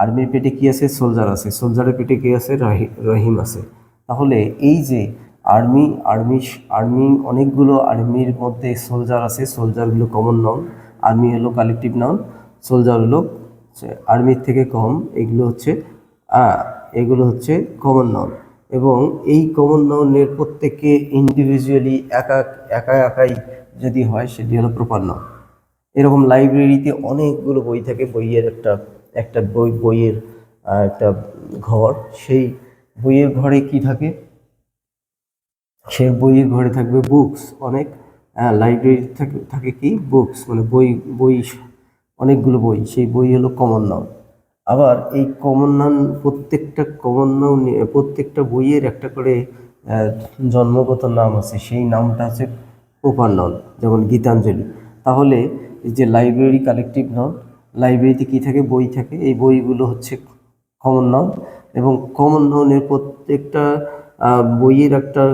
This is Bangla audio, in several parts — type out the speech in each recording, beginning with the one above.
আর্মির পেটে কি আছে? সোলজার আছে। সোলজারের পেটে কি আছে? রাহি- রহিম আছে। তাহলে এই যে আর্মি আর্মি আর্মি, অনেকগুলো আর্মির মধ্যে সোলজার আছে। সোলজারগুলো কমন নাউন আর্মি হলো কালেকটিভ নাউন সোলজার হলো আর্মির থেকে কম। এগুলো হচ্ছে এগুলো হচ্ছে কমন নাউন এবং এই কমন নাউনের প্রত্যেককে ইন্ডিভিজুয়ালি একা একা, একাই যদি হয়, সেটি হলো প্রপার নাউন এরকম লাইব্রেরিতে অনেকগুলো বই থাকে, বইয়ের একটা একটা বই, বইয়ের একটা ঘর। সেই বইয়ের ঘরে কি থাকে? সেই বইয়ের ঘরে থাকবে বুকস অনেক। লাইব্রেরি থাকে থাকে কি? বুকস মানে বই বই, অনেকগুলো বই। সেই বই হলো কমন নাউন আবার এই কমন নাউন প্রত্যেকটা কমন নাউন প্রত্যেকটা বইয়ের একটা করে জন্মগত নাম আছে। সেই নামটা হচ্ছে প্রপার নাউন যেমন গীতাঞ্জলি। তাহলে যে লাইব্রেরি কালেকটিভ নাউন লাইব্রেরিতে কি থাকে? বই থাকে। এই বইগুলো হচ্ছে কমন নাউন এবং কমন নাউনের প্রত্যেকটা বইয়ের একটা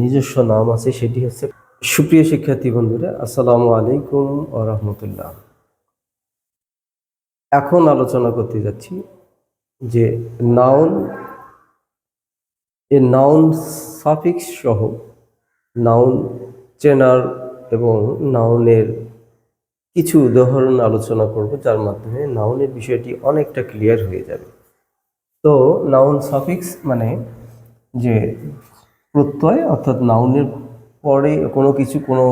নিজস্ব নাম আছে, সেটি হচ্ছে সুপ্রিয় শিক্ষার্থী বন্ধুরা, আসসালামু আলাইকুম ও রহমতুল্লাহ। এখন আলোচনা করতে যাচ্ছি যে নাউন এ নাউন সাফিক্স সহ নাউন চেনার এবং নাউনের কিছু উদাহরণ আলোচনা করব, যার মাধ্যমে নাউনের বিষয়টি অনেকটা ক্লিয়ার হয়ে যাবে। তো নাউন সাফিক্স মানে যে প্রত্যয়, অর্থাৎ নাউনের পরে কোনো কিছু, কোনো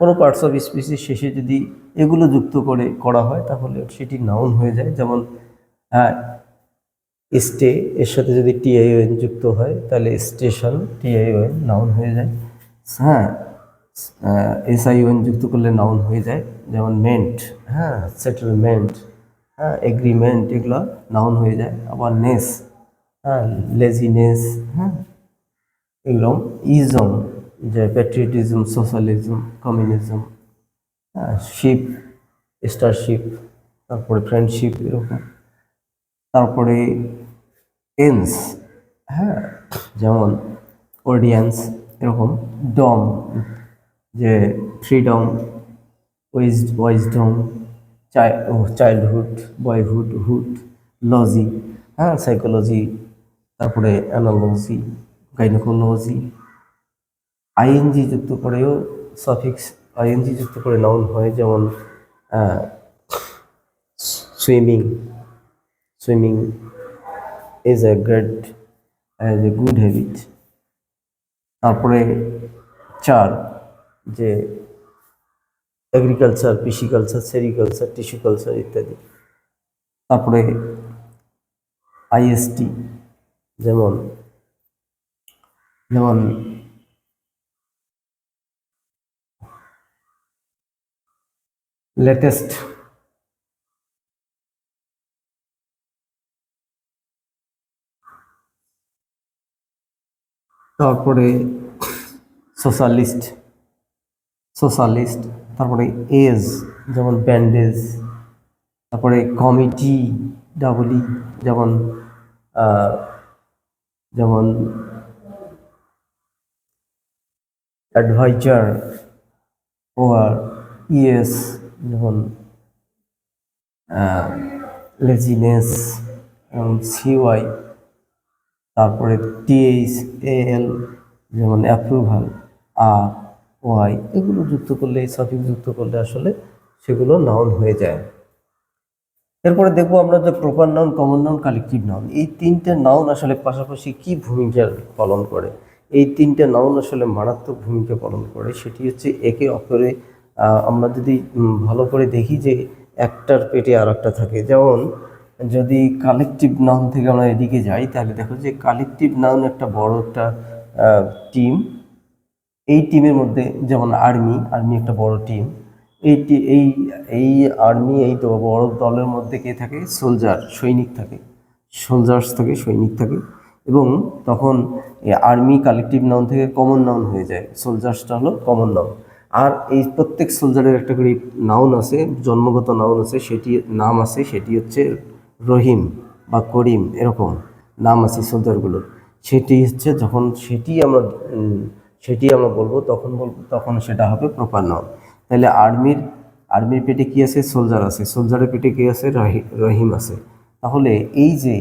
কোনো পার্টস অফ স্পিসের শেষে যদি এগুলো যুক্ত করে, করা হয়, তাহলে সেটি নাউন হয়ে যায়। যেমন স্টে এর সাথে যদি টিআইওএন যুক্ত হয়, তাহলে স্টেশন টিআইওএন নাউন হয়ে যায়। হ্যাঁ এসআইওএন যুক্ত করলে নাউন হয়ে যায়, যেমন মেন্ট হ্যাঁ সেটেলমেন্ট হ্যাঁ এগ্রিমেন্ট এগুলো নাউন হয়ে যায়, আবার নেস হ্যাঁ লেজিনেস হ্যাঁ এগুলো ইজম যে প্যাট্রিয়টিজম সোশ্যালিজম কমিউনিজম হ্যাঁ শিপ স্টারশিপ তারপরে ফ্রেন্ডশিপ এরকম, তারপরে এন্স হ্যাঁ যেমন অডিয়েন্স এরকম ডম যে freedom wise wisdom childhood boyhood hood logy হ্যাঁ সাইকোলজি তারপরে অ্যানালজি গাইনোকোলজি আইএনজি যুক্ত করেও সাফিক্স আইএনজি যুক্ত করে নাউন হয়, যেমন swimming swimming is a great as a good habit তারপরে চার যে এগ্রিকালচার কৃষিকালচার সেরিকালচার টিস্যু কালচার ইত্যাদি। তারপরে আইএসটি যেমন যেমন লেটেস্ট তারপরে সোশ্যালিস্ট সোশ্যালিস্ট, তারপরে এজ, যেমন ব্যান্ডেজ, তারপরে কমিটি, ডাবলি যেমন যেমন অ্যাডভাইজার ও ওয়ার, ইএস, যেমন লেজিনেস সিওয়াই, তারপরে টিএইচ এল, যেমন অ্যাপ্রুভাল আর ওয়াই এগুলো যুক্ত করলে, এই সাফিক যুক্ত করলে আসলে সেগুলো নাউন হয়ে যায়। এরপরে দেখব আমরা যে proper noun common noun collective noun এই তিনটে নাউন আসলে পাশাপাশি কি ভূমিকা পালন করে? এই তিনটে নাউন আসলে মারাত্মক ভূমিকা পালন করে, সেটি হচ্ছে একে অপরে আমরা যদি ভালো করে দেখি যে একটার পেটে আর একটা থাকে। যেমন যদি কালেকটিভ নাউন থেকে আমরা এদিকে যাই, তাহলে দেখো যে কালেকটিভ নাউন একটা বড় একটা টিম এই টিমের মধ্যে যেমন আর্মি আর্মি একটা বড় টিম এই এই এই আর্মি এই বড় দলের মধ্যে কে থাকে? সোলজার সৈনিক থাকে। সোলজার্স থাকে, সৈনিক থাকে। এবং তখন আর্মি কালেকটিভ নাউন থেকে কমন নাউন হয়ে যায়। সোলজার্সটা হলো কমন নাউন আর এই প্রত্যেক সোলজারের একটা করে নাউন আছে, জন্মগত নাউন আছে, সেটি, নাম আছে, সেটি হচ্ছে রহিম বা করিম, এরকম নাম আছে সোলজারগুলোর সেটি হচ্ছে যখন, সেটি আমরা সেটি আমরা বলব, তখন বলব তখন সেটা হবে প্রপার নাউন তাহলে আর্মির আর্মির পেটে কি আছে? সোলজার আছে। সোলজারের পেটে কি আছে? রহি- রহিম আছে। তাহলে এই যে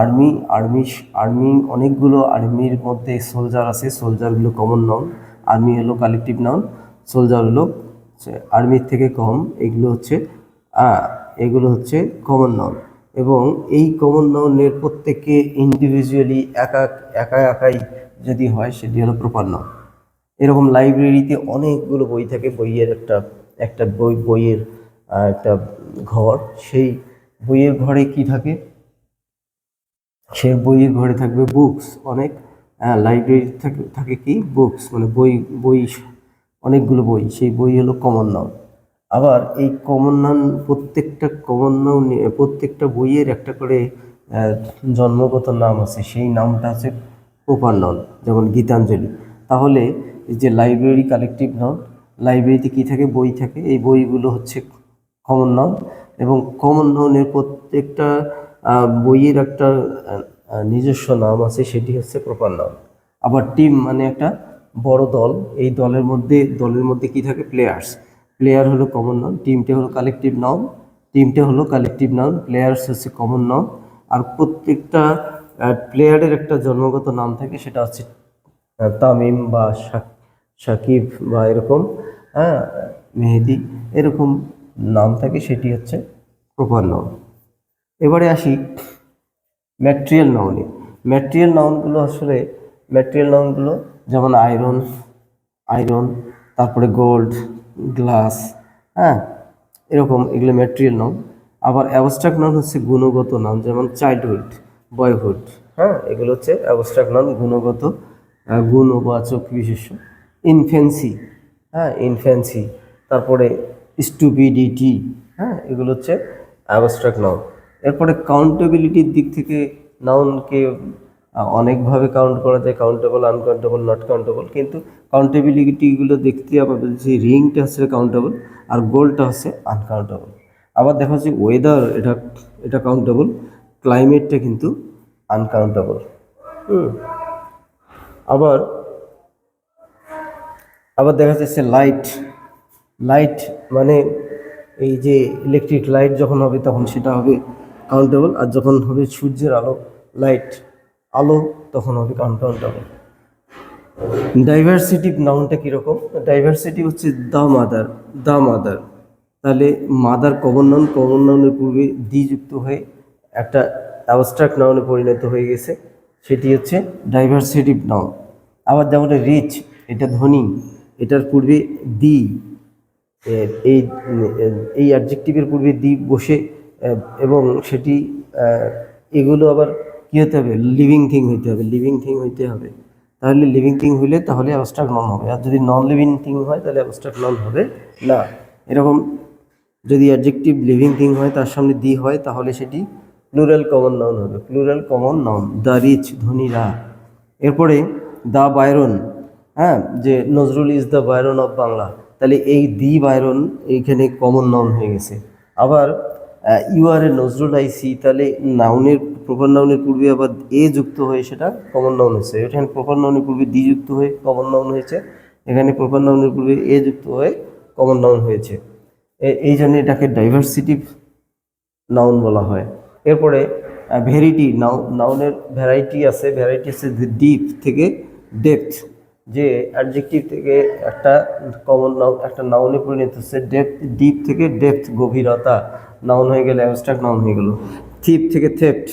আর্মি আর্মি আর্মি অনেকগুলো আর্মির মধ্যে সোলজার আছে সোলজারগুলো কমন নাউন আর্মি হলো কালেকটিভ নাউন সোলজার হলো আর্মির থেকে কম, এগুলো হচ্ছে এগুলো হচ্ছে কমন নাউন এবং এই কমন নাউনের প্রত্যেককে ইন্ডিভিজুয়ালি একা একা, একাই যদি হয়, সেটি হলো প্রপার নাউন এরকম লাইব্রেরিতে অনেকগুলো বই থাকে, বইয়ের একটা একটা বই, বইয়ের একটা ঘর। সেই বইয়ের ঘরে কি থাকে? সে বইয়ের ঘরে থাকবে বুকস অনেক। লাইব্রেরি থাকে থাকে কি? বুকস মানে বই বই, অনেকগুলো বই। সেই বই হলো কমন নাউন আবার এই কমন নাউন প্রত্যেকটা কমন নাউন প্রত্যেকটা বইয়ের একটা করে জন্মগত নাম আছে। সেই নামটা আছে প্রপার নাউন যেমন গীতাঞ্জলি। তাহলে যে লাইব্রেরি কালেকটিভ নাউন লাইব্রেরিতে কি থাকে? বই থাকে। এই বইগুলো হচ্ছে কমন নাউন এবং কমন নাউনের প্রত্যেকটা বইয়ের একটা নিজস্ব নাম আছে, সেটি হচ্ছে প্রপার নাউন আবার টিম মানে একটা বড় দল। এই দলের মধ্যে দলের মধ্যে কি থাকে? প্লেয়ার্স প্লেয়ার হলো কমন নাউন টিমটা হলো কালেকটিভ নাউন টিমটা হলো কালেকটিভ নাউন প্লেয়ার্স হচ্ছে কমন নাউন আর প্রত্যেকটা প্লেয়ারের একটা জন্মগত নাম থাকে, সেটা হচ্ছে তামিম বা সাকিব বা এরকম হ্যাঁ মেহেদি, এরকম নাম থাকে, সেটি হচ্ছে প্রপার নাউন। এবারে আসি ম্যাটেরিয়াল নাউনে। ম্যাটেরিয়াল নাউনগুলো আসলে, ম্যাটেরিয়াল নাউনগুলো যেমন আয়রন আয়রন, তারপরে গোল্ড, গ্লাস হ্যাঁ এরকম এগুলো ম্যাটেরিয়াল নাউন। আবার অ্যাবস্ট্রাক্ট নাউন হচ্ছে গুণগত নাম যেমন চাইল্ডহুড, বয়হুড হ্যাঁ এগুলো হচ্ছে অ্যাবস্ট্রাক্ট নাউন, গুণগত গুণবাচক বিশেষ্য। ইনফেন্সি হ্যাঁ ইনফেন্সি তারপরে স্টুপিডিটি হ্যাঁ এগুলো হচ্ছে অ্যাবস্ট্রাক্ট নাউন এরপরে কাউন্টেবিলিটির দিক থেকে নাউনকে অনেকভাবে কাউন্ট করা যায় কাউন্টেবল আনকাউন্টেবল নট কাউন্টেবল কিন্তু কাউন্টেবিলিটিগুলো দেখতে আমাদের যে রিংটা হচ্ছে কাউন্টেবল আর গোলটা হচ্ছে আনকাউন্টেবল আবার দেখা যাচ্ছে ওয়েদার এটা এটা কাউন্টেবল ক্লাইমেটটা কিন্তু আনকাউন্টেবল হুম, আবার আবার দেখা যাচ্ছে লাইট লাইট মানে এই যে ইলেকট্রিক লাইট যখন হবে তখন সেটা হবে কাউন্টেবল আর যখন হবে সূর্যের আলো লাইট আলো তখন হবে আনকাউন্টেবল ডাইভার্সিটি নাউনটা কীরকম? ডাইভার্সিটি হচ্ছে দ্য মাদার দ্য মাদার তাহলে মাদার কমন নাউন কমন নাউনের পূর্বে দি যুক্ত হয়ে একটা অ্যাবস্ট্রাক্ট নাউনে পরিণত হয়ে গেছে, সেটি হচ্ছে ডাইভার্সিটিভ নাউন আবার যেমন রিচ এটা ধনী। এটার পূর্বে দি এই এই অ্যাডজেক্টিভের পূর্বে দি বসে এবং সেটি এগুলো আবার কী হতে হবে? লিভিং থিং হইতে হবে। লিভিং থিং হইতে হবে। তাহলে লিভিং থিং হইলে তাহলে অ্যাবস্ট্রাক্ট নন হবে। আর যদি নন লিভিং থিং হয়, তাহলে অ্যাবস্ট্রাক্ট নন হবে না। এরকম যদি অ্যাডজেক্টিভ লিভিং থিং হয়, তার সামনে দি হয়, তাহলে সেটি প্লুরাল কমন নাউন হবে। Plural common noun the rich ধনীরা। এরপরে, দ্য বায়রন হ্যাঁ যে Nazrul is the Byron of Bangla. তাহলে এই দি বায়রন এইখানে কমন নাউন হয়ে গেছে। আবার ইউ আর এ নজরুল আইসি তাহলে নাউনের প্রপার নাউনের পূর্বে আবার এ যুক্ত হয়ে সেটা কমন নাউন হয়েছে। এখানে প্রপার নাউনের পূর্বে দি যুক্ত হয়ে কমন নাউন হয়েছে। এখানে প্রপার নাউনের পূর্বে এ যুক্ত হয়ে কমন নাউন হয়েছে। এই জন্য এটাকে ডাইভার্সিটিভ নাউন বলা হয়। এরপরে ভেরিটি নাউ নাউনের ভ্যারাইটি আছে। ভ্যারাইটি আছে ডিপ থেকে ডেপথ যে অ্যাডজেক্টিভ থেকে একটা কমন নাউন একটা নাউনে পরিণত হচ্ছে ডেপথ ডিপ থেকে ডেপথ গভীরতা। নাউন হয়ে গেলে অ্যাবস্ট্রাক্ট নাউন হয়ে গেল। থিপ থেকে থেপ্ট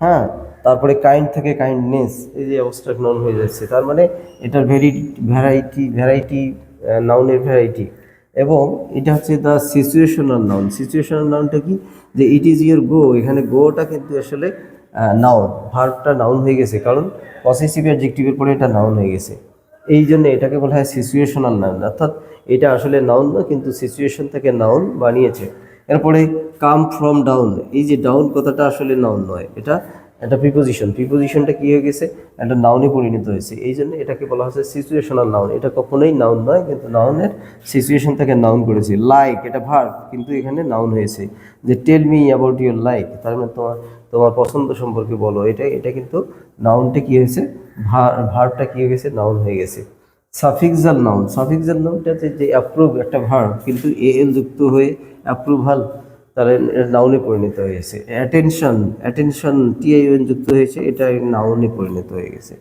হ্যাঁ? তারপরে কাইন্ড থেকে কাইন্ডনেস এই যে অবস্ট্রাক্ট নাউন হয়ে যাচ্ছে। তার মানে এটার ভেরি ভ্যারাইটি ভ্যারাইটি নাউনের ভ্যারাইটি এবং এটা হচ্ছে দ্য সিচুয়েশনাল নাউন সিচুয়েশনাল নাউনটা কি? যে ইট ইজ ইয়োর গো এখানে গোটা কিন্তু আসলে নাউন ভার্বটা নাউন হয়ে গেছে। কারণ পসেসিভ অ্যাডজেক্টিভের পরে এটা নাউন হয়ে গেছে। এই জন্য এটাকে বলা হয় সিচুয়েশনাল নাউন অর্থাৎ এটা আসলে নাউন না, কিন্তু সিচুয়েশন থেকে নাউন বানিয়েছে। এরপরে কাম ফ্রম ডাউন এই যে ডাউন কথাটা আসলে নাউন নয়। এটা একটা প্রিপোজিশন প্রিপোজিশনটা কী হয়ে গেছে? একটা নাউনে পরিণত হয়েছে। এই জন্য এটাকে বলা হচ্ছে সিচুয়েশনাল নাউন এটা কখনোই নাউন নয়, কিন্তু নাউনের সিচুয়েশন থেকে নাউন করেছে। লাইক এটা ভার্ব কিন্তু এখানে নাউন হয়েছে। যে tell me about your like তার মানে তোমার তোমার পছন্দ সম্পর্কে বলো। এটা এটা কিন্তু নাউনটা কি হয়েছে? ভার্বটা কি হয়ে গেছে? নাউন হয়ে গেছে। সাফিক্সাল নাউন সাফিক্সাল নাউনটা হচ্ছে যে অ্যাপ্রুভ একটা ভার্ব কিন্তু এ এল যুক্ত হয়ে অ্যাপ্রুভাল তাহলে নাউনে পরিণত হয়ে গেছে। অ্যাটেনশন অ্যাটেনশন টিআইএন যুক্ত হয়েছে, এটা নাউনে পরিণত হয়ে গেছে।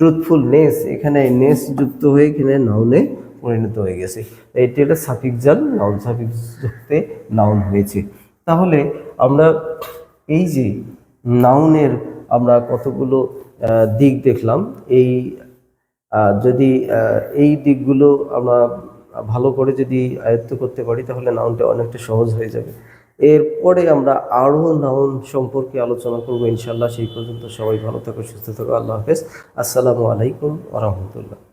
ট্রুথফুলনেস এখানে নেস যুক্ত হয়ে এখানে নাউনে পরিণত হয়ে গেছে। এটি একটা সাফিকজাল নাউন সাফিক্স যুক্তে নাউন হয়েছে। তাহলে আমরা এই যে নাউনের আমরা কতগুলো দিক দেখলাম। এই যদি এই দিকগুলো আমরা ভালো করে যদি আয়ত্ত করতে পারি, তাহলে নাউনটা অনেকটা সহজ হয়ে যাবে। এরপরে আমরা আরও নাউন সম্পর্কে আলোচনা করব ইনশাল্লাহ সেই পর্যন্ত সবাই ভালো থাকো, সুস্থ থাকো। আল্লাহ হাফেজ। আসসালামু আলাইকুম আ রহমতুল্লাহ।